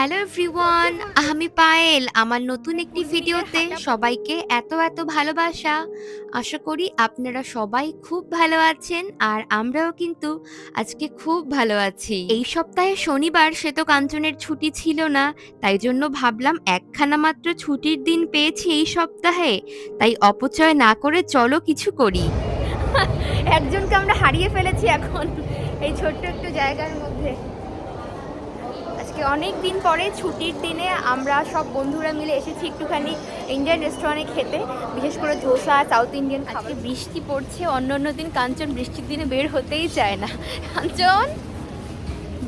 Hello everyone, আমি পায়েল, আমার নতুন একটি ভিডিওতে সবাইকে এত এত ভালোবাসা। আশা করি আপনারা সবাই খুব ভালো আছেন আর আমরাও কিন্তু আজকে খুব ভালো আছি। এই সপ্তাহে শনিবার সে তো কাঞ্চনের ছুটি ছিল না, তাই জন্য ভাবলাম একখানা মাত্র ছুটির দিন পেয়েছি এই সপ্তাহে, তাই অপচয় না করে চলো কিছু করি। একজনকে আমরা হারিয়ে ফেলেছি এখন, এই ছোট্ট একটু জায়গার মধ্যে। আজকে অনেক দিন পরে ছুটির দিনে আমরা সব বন্ধুরা মিলে এসেছি একটুখানি ইন্ডিয়ান রেস্টুরেন্টে খেতে বিশেষ করে ধোসা সাউথ ইন্ডিয়ান খাবার। বৃষ্টি পড়ছে অন্য অন্য দিন কাঞ্চন বৃষ্টির দিনে বের হতেই চায় না। কাঞ্চন?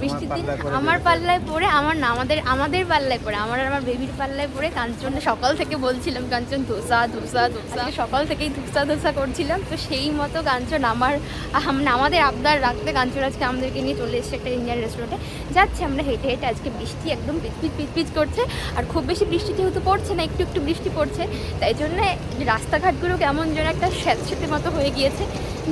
বৃষ্টির দিন আমার পাল্লায় পড়ে আমার না আমাদের আমাদের পাল্লায় পড়ে আমার আর আমার বেবির পাল্লায় পড়ে কাঞ্চন সকাল থেকে বলছিলাম কাঞ্চন ধোসা ধোসা ধোসা। সকাল থেকেই ধোসা ধোসা করছিলাম তো সেই মতো কাঞ্চন আমার আম- আমাদের আবদার রাখতে কাঞ্চন আজকে আমাদেরকে নিয়ে চলে এসেছে একটা ইন্ডিয়ান রেস্টুরেন্টে যাচ্ছে আমরা হেঁটে হেঁটে আজকে বৃষ্টি একদম পিচপিচ পিচপিচ করছে আর খুব বেশি বৃষ্টি যেহেতু পড়ছে না একটু একটু বৃষ্টি পড়ছে তাই জন্য রাস্তাঘাটগুলো কেমন যেন একটা স্যাঁতস্যাঁতে মতো হয়ে গিয়েছে।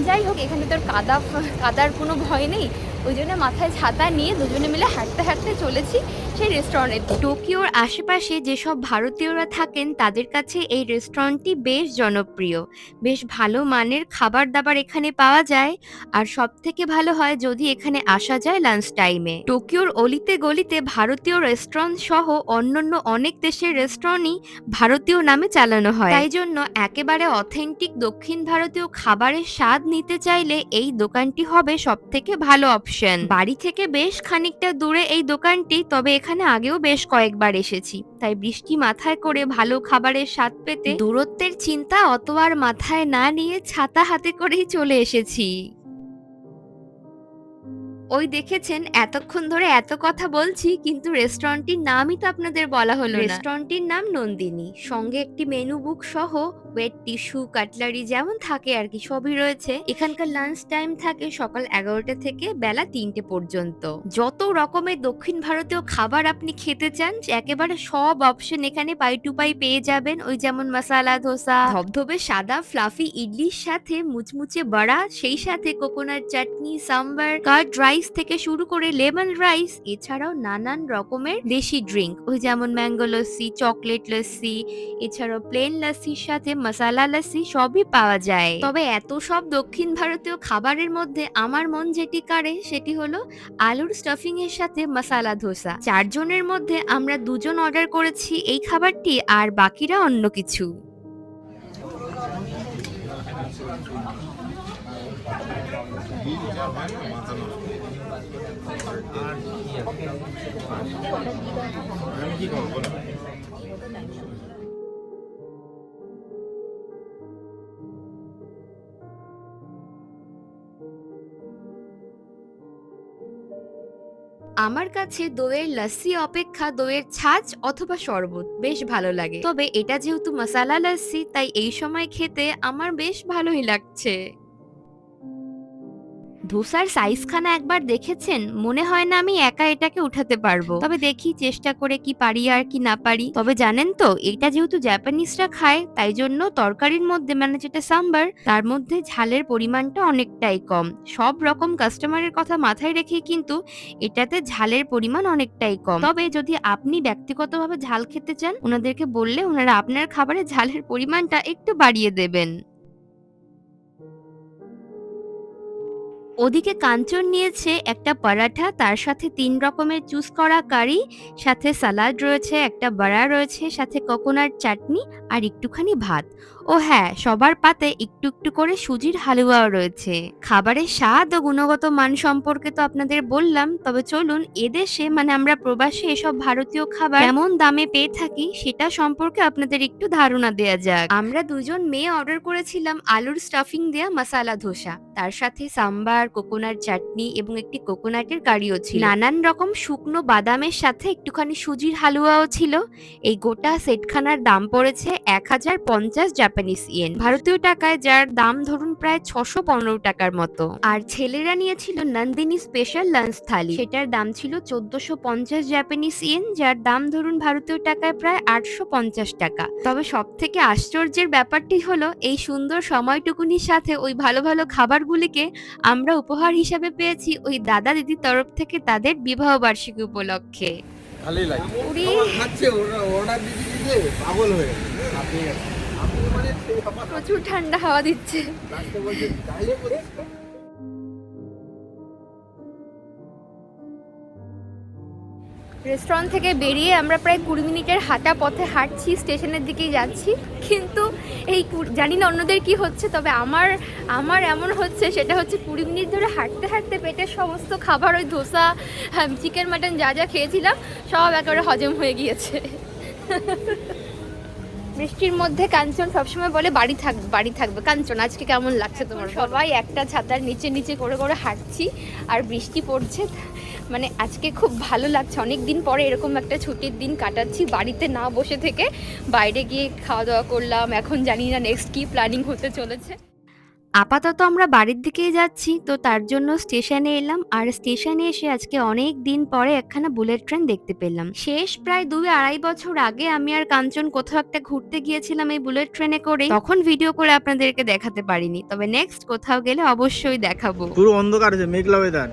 যাই হোক এখানে তোর কাদা কাদার কোনো ভয় নেই। ওই জন্য মাথায় ছাতা নিয়ে দুজনে মিলে হাঁটতে হাঁটতে চলেছি সেই রেস্টুরেন্টে টোকিওর আশেপাশে যেসব ভারতীয়রা থাকেন, তাদের কাছে এই রেস্টুরেন্টটি বেশ জনপ্রিয়। বেশ ভালো মানের খাবার দাবার এখানে পাওয়া যায়। আর সব থেকে ভালো হয় যদি এখানে আসা যায় লাঞ্চ টাইমে টোকিওর অলিতে গলিতে ভারতীয় রেস্টুরেন্ট সহ অন্যান্য অনেক দেশের রেস্টুরেন্টই ভারতীয় নামে চালানো হয়। তাই জন্য একেবারে অথেন্টিক দক্ষিণ ভারতীয় খাবারের স্বাদ নিতে চাইলে এই দোকানটি হবে সব থেকে ভালো অপশন বাড়ি থেকে বেশ খানিকটা দূরে এই দোকানটি তবে এখানে আগেও বেশ কয়েকবার এসেছি। তাই বৃষ্টি মাথায় করে ভালো খাবারের স্বাদ পেতে দূরত্বের চিন্তা অত আর মাথায় না নিয়ে ছাতা হাতে করেই চলে এসেছি। ওই দেখেছেন, এতক্ষণ ধরে এত কথা বলছি, কিন্তু রেস্টুরেন্টটির নামই তো আপনাদের বলা হলো রেস্টুরেন্টটির নাম নন্দিনী। সঙ্গে একটি মেনু বুক সহ ওয়েট, টিস্যু, কাটলারি যেমন থাকে আর কি, সবই রয়েছে। এখানকার লাঞ্চ টাইম থাকে সকাল এগারোটা থেকে বেলা তিনটে পর্যন্ত। যত রকমের দক্ষিণ ভারতীয় খাবার আপনি খেতে চান, একেবারে সব অপশন এখানে পাই টু পাই পেয়ে যাবেন। ওই যেমন মশালা ধোসা ধবধবে সাদা ফ্লাফি ইডলির সাথে মুচমুচে বড়া, সেই সাথে coconut chutney sambar curd rice থেকে শুরু করে লেমন রাইস এছাড়াও নানান রকমের দেশি ড্রিঙ্ক ওই যেমন ম্যাঙ্গো লস্যি চকলেট লস্যি এছাড়াও প্লেন লস্যির সাথে মশালা লস্যি সবই পাওয়া যায়। তবে এত সব দক্ষিণ ভারতীয় খাবারের মধ্যে আমার মন যেটি কাড়ে, সেটি হলো আলুর স্টাফিং এর সাথে মশালা ধোসা। চারজনের মধ্যে আমরা দুজন অর্ডার করেছি এই খাবারটি, আর বাকিরা অন্য কিছু। আমার কাছে দইয়ের লস্যি অপেক্ষা দইয়ের ছাঁচ অথবা শরবত বেশ ভালো লাগে। তবে এটা যেহেতু মশালা লস্যি তাই এই সময় খেতে আমার বেশ ভালোই লাগছে। ধোসার সাইজখানা একবার দেখেছেন? মনে হয় না আমি একা এটাকে উঠাতে পারব। তবে দেখি চেষ্টা করে কি পারি আর কি না পারি। তবে জানেন তো, এটা যেহেতু জাপানিজরা খায়, তাই জন্য তরকারির মধ্যে মানে যেটা সাম্বার, তার মধ্যে ঝালের পরিমাণটা অনেকটাই কম। সব রকম কাস্টমারের কথা মাথায় রেখে কিন্তু এটাতে ঝালের পরিমাণ অনেকটাই কম। তবে যদি আপনি ব্যক্তিগতভাবে ঝাল খেতে চান, ওনাদেরকে বললে ওনারা আপনার খাবারে ঝালের পরিমাণটা একটু বাড়িয়ে দেবেন। ওদিকে কাঞ্চন নিয়েছে একটা পরাঠা, তার সাথে তিন রকমের চুজ করা কারি, সাথে সালাড রয়েছে, একটা বড়া রয়েছে, সাথে কোকোনাট চাটনি আর একটুখানি ভাত। ও হ্যাঁ সবার পাতে একটু একটু করে সুজির হালুয়াও রয়েছে। খাবারের স্বাদ ও গুণগত মান সম্পর্কে তো আপনাদের বললাম, তবে চলুন এদেশে মানে আমরা প্রবাসে এসব ভারতীয় খাবার কেমন দামে পেয়ে থাকি সেটা সম্পর্কে আপনাদের একটু ধারণা দেওয়া যাক। আমরা দুজন মেয়ে অর্ডার করেছিলাম আলুর স্টাফিং দেয়া মশালা ধোসা, তার সাথে সাম্বার কোকোনাট চাটনি এবং একটি কোকোনাটের কারিও ছিল। নানান রকম শুকনো বাদামের সাথে একটুখানি সুজির হালুয়াও ছিল। এই গোটা সেটখানার দাম পড়েছে এক হাজার পঞ্চাশ জাপানিজ ইয়েন। ভারতীয় টাকায় যার দাম ধরুন প্রায় ছশো পনেরো টাকার মতো। আর ছেলেরা নিয়েছিল নন্দিনী স্পেশাল লাঞ্চ থালি। সেটার দাম ছিল চোদ্দশো পঞ্চাশ জাপানিজ ইয়েন, যার দাম ধরুন ভারতীয় টাকায় প্রায় আটশো পঞ্চাশ টাকা। তবে সব থেকে আশ্চর্যের ব্যাপারটি হলো, এই সুন্দর সময়টুকুনির সাথে ওই ভালো ভালো খাবারগুলিকে আমরা উপহার হিসাবে পেয়েছি ওই দাদা দিদির তরফ থেকে তাদের বিবাহ বার্ষিকী উপলক্ষে। ভালোই লাগে। ওরা। অর্ডার দিতে দিতে পাগল হয়ে আপনি আপনি মানে প্রচুর ঠান্ডা হাওয়া দিচ্ছে। রেস্টুরেন্ট থেকে বেরিয়ে আমরা প্রায় কুড়ি মিনিটের হাঁটা পথে হাঁটছি স্টেশনের দিকেই যাচ্ছি। কিন্তু এই জানি না অন্যদের কি হচ্ছে, তবে আমার আমার এমন হচ্ছে, সেটা হচ্ছে কুড়ি মিনিট ধরে হাঁটতে হাঁটতে পেটের সমস্ত খাবার, ওই ধোসা চিকেন মাটন যা যা খেয়েছিলাম, সব একেবারে হজম হয়ে গিয়েছে। বৃষ্টির মধ্যে কাঞ্চন সবসময় বলে বাড়ি থাক বাড়ি থাকবে। কাঞ্চন আজকে কেমন লাগছে তোমার? সবাই একটা ছাতার নিচে নিচে করে করে হাঁটছি আর বৃষ্টি পড়ছে। মানে আজকে খুব ভালো লাগছে। অনেক দিন পরে এরকম একটা ছুটির দিন কাটাচ্ছি। বাড়িতে না বসে থেকে বাইরে গিয়ে খাওয়া দাওয়া করলাম। এখন জানি না নেক্সট কী প্ল্যানিং হতে চলেছে। আপাতত আমরা বাড়ির দিকেই যাচ্ছি, তো তার জন্য স্টেশনে এলাম। আর স্টেশনে এসে আজকে অনেক দিন পরে একখানা বুলেট ট্রেন দেখতে পেলাম। শেষ প্রায় দুই আড়াই বছর আগে আমি আর কাঞ্চন কোথাও একটা ঘুরতে গিয়েছিলাম এই বুলেট ট্রেনে করে। তখন ভিডিও করে আপনাদেরকে দেখাতে পারিনি, তবে নেক্সট কোথাও গেলে অবশ্যই দেখাবো। পুরো অন্ধকার আছে মেঘলা ওয়েদার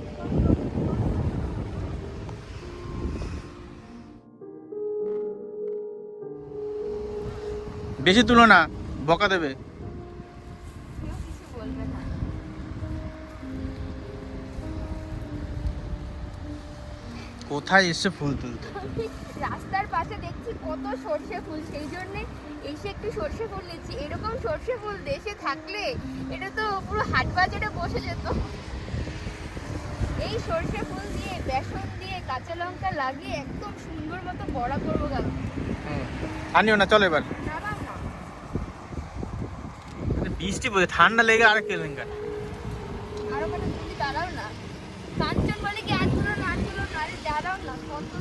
বেশি তুলো না, বকা দেবে। কোথায় এসছে ফুল তুলতে? রাস্তার পাশে দেখছি কত সর্ষে ফুল সেই জন্যে এসে একটু সর্ষে ফুল নিচ্ছি। এরকম সর্ষে ফুল দেশে থাকলে এটা তো পুরো হাট বাজারে বসে যেত। এই সর্ষে ফুল দিয়ে বেসন দিয়ে কাঁচা লঙ্কা লাগিয়ে একদম সুন্দর মতো বড়া করব গেল আনিও না চলো এবার। বৃষ্টি পড়ছে ঠান্ডা লেগে আর কেলেঙ্কার আরও তুমি দাঁড়াও না। কাঞ্চন বলে কি আর না কত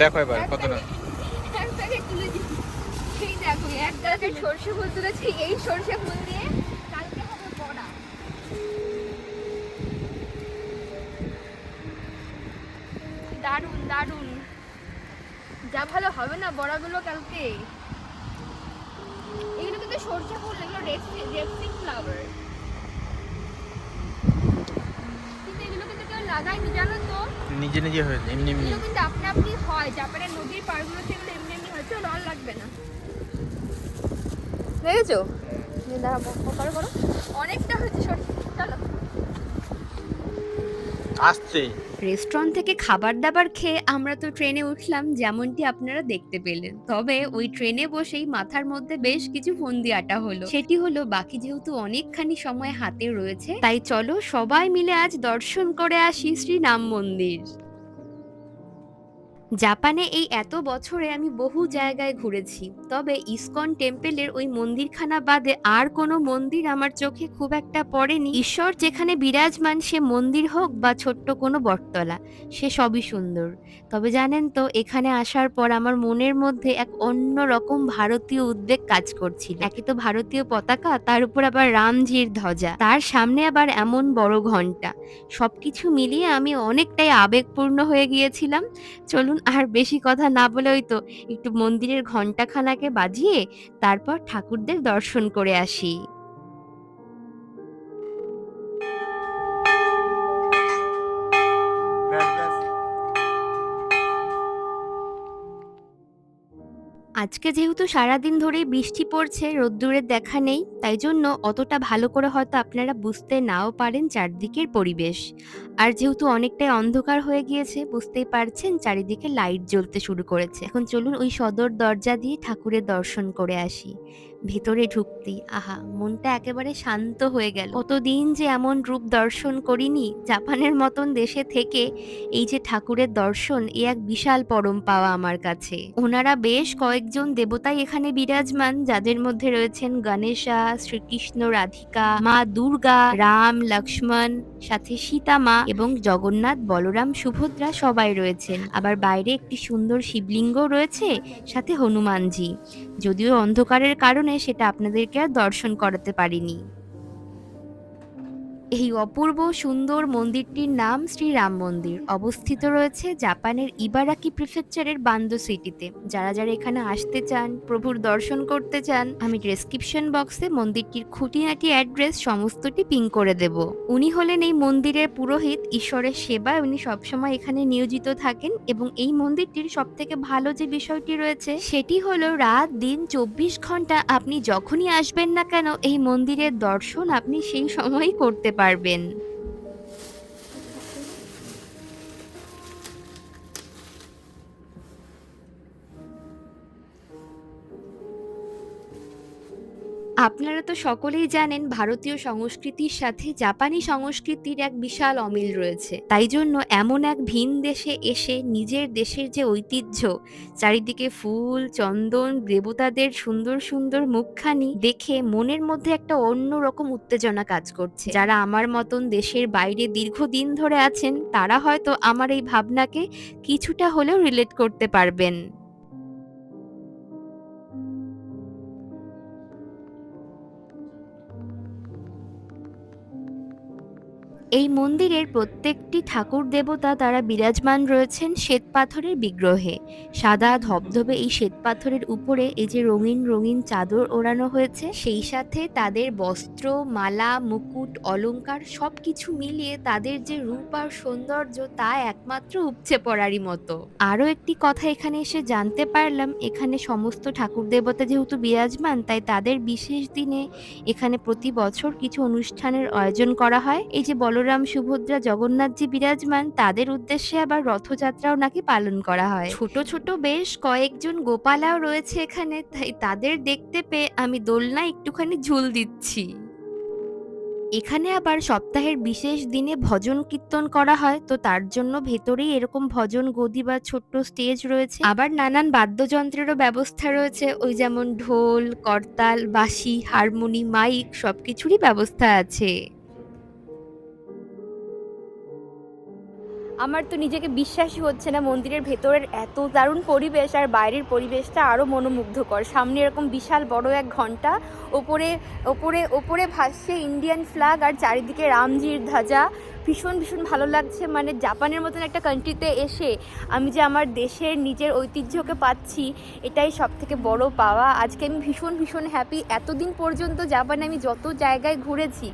দেখো এবার কতটা। তুলে দেখো সর্ষে ফুল তুলেছি। এই সর্ষে ফুল দিয়ে কালকে হবে বড়া। দারুণ দারুণ যা ভালো হবে না বড়াগুলো কালকে? এগুলো কিন্তু সর্ষে ফুল এগুলো ফ্লাওয়ার কিন্তু এগুলো কিন্তু জানো তো? নিজে নিজে হয়েছে এমনি এমনি। কিন্তু আপনা আপনি হয় জাপানের নদীর পাড়গুলো সেগুলো এমনি এমনি হয় চলো আর লাগবে না। দেখেছ দাঁড়াবো করো করো। অনেকটা হয়েছে চলো। আসছে। রেস্টুরেন্ট থেকে খাবার দাবার খেয়ে আমরা তো ট্রেনে উঠলাম, যেমনটি আপনারা দেখতে পেলেন। তবে ওই ট্রেনে বসেই মাথার মধ্যে বেশ কিছু ফন্দি আটা হলো। সেটি হলো, বাকি যেহেতু অনেকখানি সময় হাতে রয়েছে, তাই চলো সবাই মিলে আজ দর্শন করে আসি শ্রী রাম মন্দির। জাপানে এই এত বছরে আমি বহু জায়গায় ঘুরেছি, তবে ইসকন টেম্পেলের ওই মন্দিরখানা বাদে আর কোনো মন্দির আমার চোখে খুব একটা পড়েনি। ঈশ্বর যেখানে বিরাজমান সে মন্দির হোক বা ছোট্ট কোনো বটতলা, সে সবই সুন্দর। তবে জানেন তো, এখানে আসার পর আমার মনের মধ্যে এক অন্য রকম ভারতীয় উদ্বেগ কাজ করছিল। একে তো ভারতীয় পতাকা, তার উপর আবার রামজির ধ্বজা, তার সামনে আবার এমন বড় ঘণ্টা সবকিছু মিলিয়ে আমি অনেকটাই আবেগপূর্ণ হয়ে গিয়েছিলাম। চলুন আর বেশি কথা না বলেই তো একটু মন্দিরের ঘন্টাখানাকে বাজিয়ে তারপর ঠাকুরদের দর্শন করে আসি। আজকে যেহেতু সারাদিন ধরেই বৃষ্টি পড়ছে, রোদ্দুরের দেখা নেই, তাই জন্য অতটা ভালো করে হয়তো আপনারা বুঝতে নাও পারেন চারদিকের পরিবেশ। আর যেহেতু অনেকটাই অন্ধকার হয়ে গিয়েছে, বুঝতেই পারছেন চারিদিকে লাইট জ্বলতে শুরু করেছে। এখন চলুন ওই সদর দরজা দিয়ে ঠাকুরের দর্শন করে আসি। ভেতরে ঢুকতেই, আহা, মনটা একেবারে শান্ত হয়ে গেল। কতদিন যে এমন রূপ দর্শন করিনি, জাপানের মতন দেশে থেকে এই যে ঠাকুরের দর্শন, এ এক বিশাল পরম পাওয়া আমার কাছে। ওনারা বেশ কয়েকজন দেবতাই এখানে বিরাজমান, যাদের মধ্যে রয়েছেন গণেশা, শ্রীকৃষ্ণ রাধিকা, মা দুর্গা, রাম, লক্ষ্মণ, সাথে সীতা মা এবং জগন্নাথ, বলরাম, সুভদ্রা সবাই রয়েছেন। আবার বাইরে একটি সুন্দর শিবলিঙ্গ রয়েছে, সাথে হনুমানজি। যদিও অন্ধকারের কারণে সেটা আপনাদেরকে আর দর্শন করাতে পারিনি। এই অপূর্ব সুন্দর মন্দিরটির নাম শ্রী রাম মন্দির। অবস্থিত রয়েছে জাপানের ইবারাকি প্রিফেকচারের বান্দো সিটিতে। যারা যারা এখানে আসতে চান, প্রভুর দর্শন করতে চান, আমি ডেসক্রিপশন বক্সে মন্দিরটির খুঁটিনাটি অ্যাড্রেস সমস্তটি পিং করে দেব। উনি হলেন এই মন্দিরের পুরোহিত, ঈশ্বরের সেবায় উনি সবসময় এখানে নিয়োজিত থাকেন এবং এই মন্দিরটির সব থেকে ভালো যে বিষয়টি রয়েছে, সেটি হলো রাত, দিন, চব্বিশ ঘণ্টা আপনি যখনই আসবেন না কেন, এই মন্দিরের দর্শন আপনি সেই সময়ই করতে পারবেন আপনারা তো সকলেই জানেন ভারতীয় সংস্কৃতির সাথে জাপানি সংস্কৃতির এক বিশাল অমিল রয়েছে। তাই জন্য এমন এক ভিন দেশে এসে নিজের দেশের যে ঐতিহ্য, চারিদিকে ফুল, চন্দন, দেবতাদের সুন্দর সুন্দর মুখখানি দেখে মনের মধ্যে একটা অন্য রকম উত্তেজনা কাজ করছে। যারা আমার মতন দেশের বাইরে দীর্ঘদিন ধরে আছেন, তারা হয়তো আমার এই ভাবনাকে কিছুটা হলেও রিলেট করতে পারবেন। এই মন্দিরের প্রত্যেকটি ঠাকুর দেবতা তারা বিরাজমান রয়েছেন শ্বেত পাথরের বিগ্রহে। সাদা ধবধবে এই শ্বেত পাথরের উপরে এই যে রঙিন রঙিন চাদর ওড়ানো হয়েছে, সেই সাথে তাদের বস্ত্র, মালা, মুকুট, অলংকার সবকিছু মিলিয়ে তাদের যে রূপ আর সৌন্দর্য তা একমাত্র উপচে পড়ারই মতো। আরও একটি কথা এখানে এসে জানতে পারলাম, এখানে সমস্ত ঠাকুর দেবতা যেহেতু বিরাজমান, তাই তাদের বিশেষ দিনে এখানে প্রতি বছর কিছু অনুষ্ঠানের আয়োজন করা হয়। এই যে বলরাম, সুভদ্রা, জগন্নাথজি বিরাজমান, তাদের উদ্দেশ্যে আবার রথযাত্রাও নাকি পালন করা হয়। ছোট ছোট বেশ কয়েকজন গোপালাও রয়েছে এখানে, তাই তাদের দেখতে পেয়ে আমি দোলনা একটুখানি ঝুল দিচ্ছি। এখানে আবার সপ্তাহের বিশেষ দিনে ভজন কীর্তন করা হয়, তো তার জন্য ভেতরেই এরকম ভজন, গদি বা ছোট্ট স্টেজ রয়েছে। আবার নানান বাদ্যযন্ত্রেরও ব্যবস্থা রয়েছে, ওই যেমন ঢোল, করতাল, বাঁশি, হারমোনি, মাইক সবকিছুরই ব্যবস্থা আছে। আমার তো নিজেকে বিশ্বাসই হচ্ছে না, মন্দিরের ভেতরের এত দারুণ পরিবেশ আর বাইরের পরিবেশটা আরও মনোমুগ্ধকর। সামনে এরকম বিশাল বড় এক ঘণ্টা, ওপরে ওপরে ওপরে ভাসছে ইন্ডিয়ান ফ্ল্যাগ আর চারিদিকে রামজির ধ্বজা ভীষণ ভীষণ ভালো লাগছে। মানে জাপানের মতন একটা কান্ট্রিতে এসে আমি যে আমার দেশের নিজের ঐতিহ্যকে পাচ্ছি এটাই সব থেকে বড় পাওয়া। আজকে আমি ভীষণ ভীষণ হ্যাপি এতদিন পর্যন্ত জাপানে আমি যত জায়গায় ঘুরেছি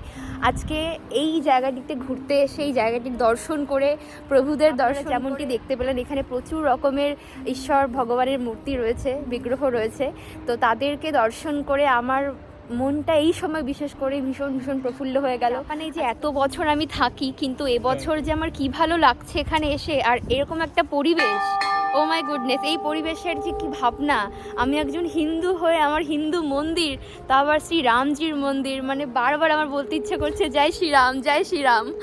আজকে এই জায়গাটিতে ঘুরতে এসে এই জায়গাটির দর্শন করে প্রভুদের দর্শন যেমনটি দেখতে পেলেন এখানে প্রচুর রকমের ঈশ্বর ভগবানের মূর্তি রয়েছে বিগ্রহ রয়েছে। তো তাদেরকে দর্শন করে আমার মনটা এই সময় বিশেষ করে ভীষণ ভীষণ প্রফুল্ল হয়ে গেল। মানে যে এত বছর আমি থাকি কিন্তু এবছর যে আমার কি ভালো লাগছে এখানে এসে আর এরকম একটা পরিবেশ ও মাই গুডনেস এই পরিবেশের যে কি ভাবনা আমি একজন হিন্দু হয়ে আমার হিন্দু মন্দির তা আবার শ্রী রামজির মন্দির মানে বারবার আমার বলতে ইচ্ছে করছে জয় শ্রীরাম জয় শ্রীরাম